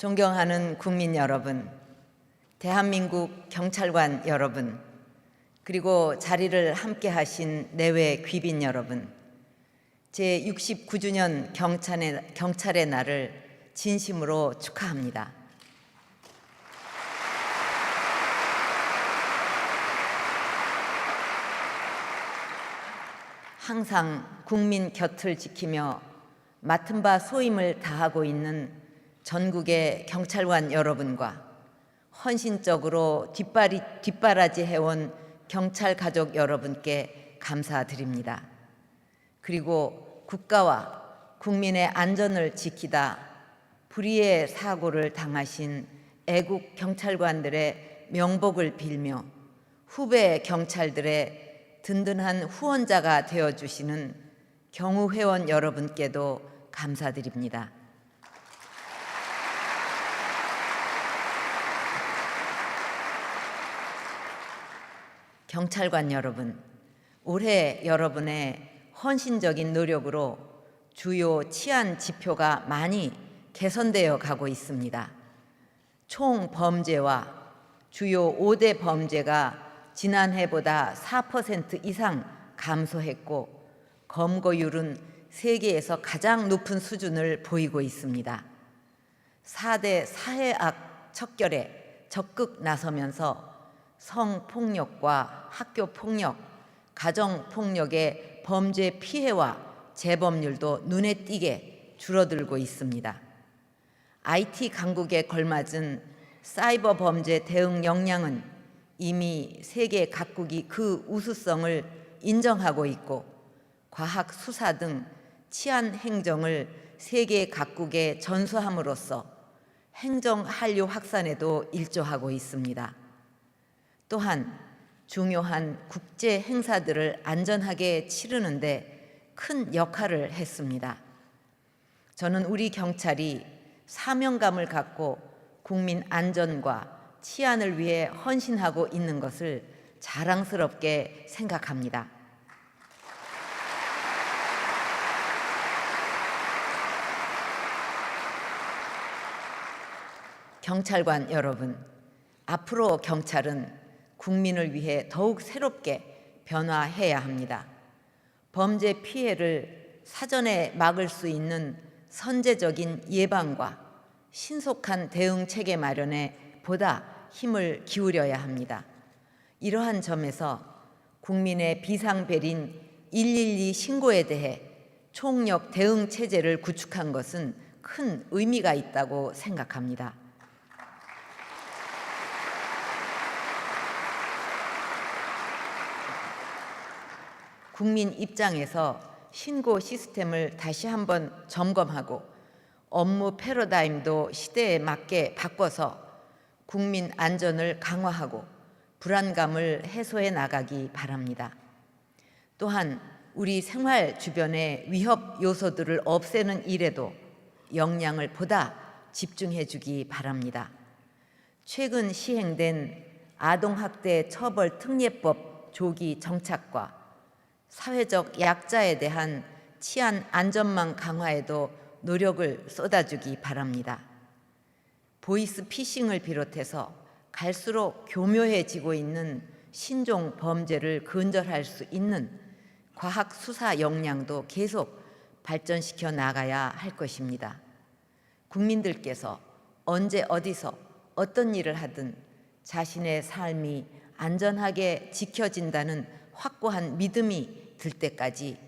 존경하는 국민 여러분, 대한민국 경찰관 여러분, 그리고 자리를 함께 하신 내외 귀빈 여러분, 제 69주년 경찰의, 경찰의 날을 진심으로 축하합니다. 항상 국민 곁을 지키며 맡은 바 소임을 다하고 있는 전국의 경찰관 여러분과 헌신적으로 뒷바리, 뒷바라지 해온 경찰 가족 여러분께 감사드립니다. 그리고 국가와 국민의 안전을 지키다 불의의 사고를 당하신 애국 경찰관들의 명복을 빌며 후배 경찰들의 든든한 후원자가 되어 주시는 경우 회원 여러분께도 감사드립니다. 경찰관 여러분, 올해 여러분의 헌신적인 노력으로 주요 치안 지표가 많이 개선되어 가고 있습니다. 총 범죄와 주요 5대 범죄가 지난해보다 4% 이상 감소했고 검거율은 세계에서 가장 높은 수준을 보이고 있습니다. 4대 사회악 척결에 적극 나서면서 성폭력과 학교폭력, 가정폭력의 범죄 피해와 재범률도 눈에 띄게 줄어들고 있습니다. IT 강국에 걸맞은 사이버 범죄 대응 역량은 이미 세계 각국이 그 우수성을 인정하고 있고 과학 수사 등 치안 행정을 세계 각국에 전수함으로써 행정 한류 확산에도 일조하고 있습니다. 또한 중요한 국제 행사들을 안전하게 치르는데 큰 역할을 했습니다. 저는 우리 경찰이 사명감을 갖고 국민 안전과 치안을 위해 헌신하고 있는 것을 자랑스럽게 생각합니다. 경찰관 여러분, 앞으로 경찰은 국민을 위해 더욱 새롭게 변화해야 합니다. 범죄 피해를 사전에 막을 수 있는 선제적인 예방과 신속한 대응 체계 마련에 보다 힘을 기울여야 합니다. 이러한 점에서 국민의 비상벨인 112 신고에 대해 총력 대응 체제를 구축한 것은 큰 의미가 있다고 생각합니다. 국민 입장에서 신고 시스템을 다시 한번 점검하고 업무 패러다임도 시대에 맞게 바꿔서 국민 안전을 강화하고 불안감을 해소해 나가기 바랍니다. 또한 우리 생활 주변의 위협 요소들을 없애는 일에도 역량을 보다 집중해 주기 바랍니다. 최근 시행된 아동학대 처벌 특례법 조기 정착과 사회적 약자에 대한 치안 안전망 강화에도 노력을 쏟아주기 바랍니다. 보이스 피싱을 비롯해서 갈수록 교묘해지고 있는 신종 범죄를 근절할 수 있는 과학 수사 역량도 계속 발전시켜 나가야 할 것입니다. 국민들께서 언제 어디서 어떤 일을 하든 자신의 삶이 안전하게 지켜진다는 확고한 믿음이 들 때까지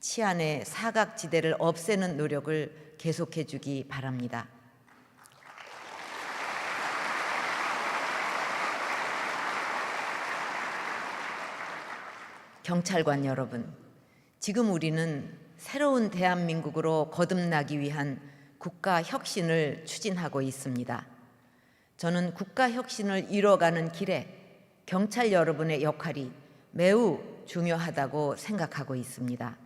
치안의 사각지대를 없애는 노력을 계속해 주기 바랍니다. 경찰관 여러분, 지금 우리는 새로운 대한민국으로 거듭나기 위한 국가 혁신을 추진하고 있습니다. 저는 국가 혁신을 이뤄가는 길에 경찰 여러분의 역할이 매우 중요하다고 생각하고 있습니다.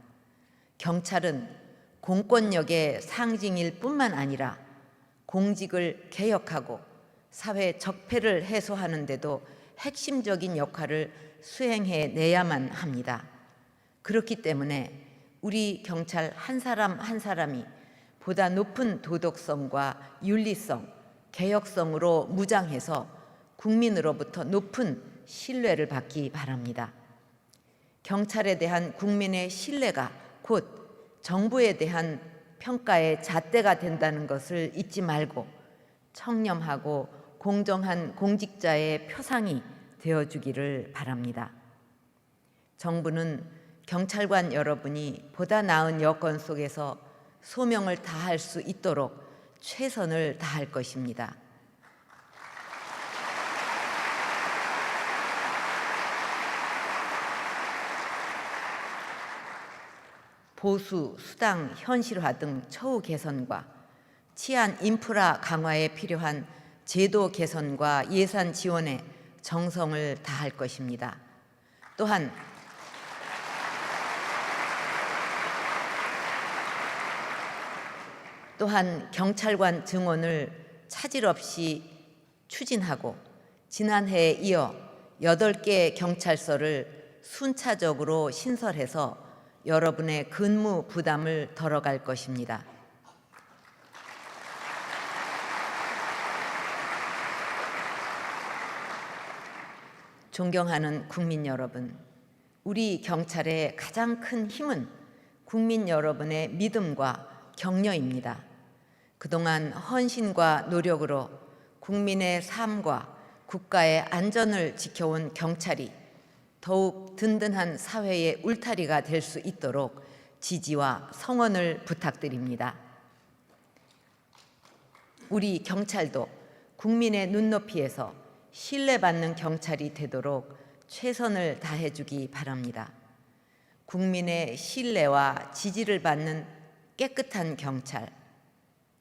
경찰은 공권력의 상징일 뿐만 아니라 공직을 개혁하고 사회 적폐를 해소하는데도 핵심적인 역할을 수행해 내야만 합니다. 그렇기 때문에 우리 경찰 한 사람 한 사람이 보다 높은 도덕성과 윤리성 개혁성으로 무장해서 국민으로부터 높은 신뢰를 받기 바랍니다. 경찰에 대한 국민의 신뢰가 곧 정부에 대한 평가의 잣대가 된다는 것을 잊지 말고 청렴하고 공정한 공직자의 표상이 되어주기를 바랍니다. 정부는 경찰관 여러분이 보다 나은 여건 속에서 소명을 다할 수 있도록 최선을 다할 것입니다. 보수, 수당, 현실화 등 처우 개선과 치안 인프라 강화에 필요한 제도 개선과 예산 지원에 정성을 다할 것입니다. 또한 또한 경찰관 증원을 차질 없이 추진하고 지난해에 이어 8개 경찰서를 순차적으로 신설해서 여러분의 근무 부담을 덜어갈 것입니다. 존경하는 국민 여러분, 우리 경찰의 가장 큰 힘은 국민 여러분의 믿음과 격려입니다. 그동안 헌신과 노력으로 국민의 삶과 국가의 안전을 지켜온 경찰이 더욱 든든한 사회의 울타리가 될 수 있도록 지지와 성원을 부탁드립니다. 우리 경찰도 국민의 눈높이에서 신뢰받는 경찰이 되도록 최선을 다해 주기 바랍니다. 국민의 신뢰와 지지를 받는 깨끗한 경찰,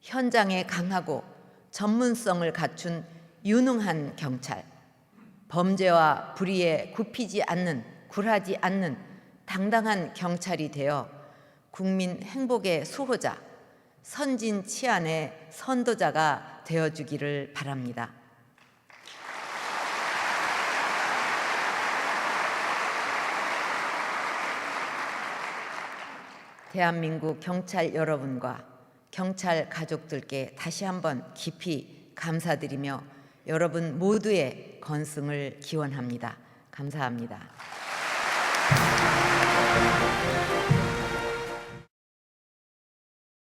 현장에 강하고 전문성을 갖춘 유능한 경찰, 범죄와 불의에 굽히지 않는, 굴하지 않는 당당한 경찰이 되어 국민 행복의 수호자, 선진 치안의 선도자가 되어 주기를 바랍니다. 대한민국 경찰 여러분과 경찰 가족들께 다시 한번 깊이 감사드리며 여러분 모두의 건승을 기원합니다. 감사합니다.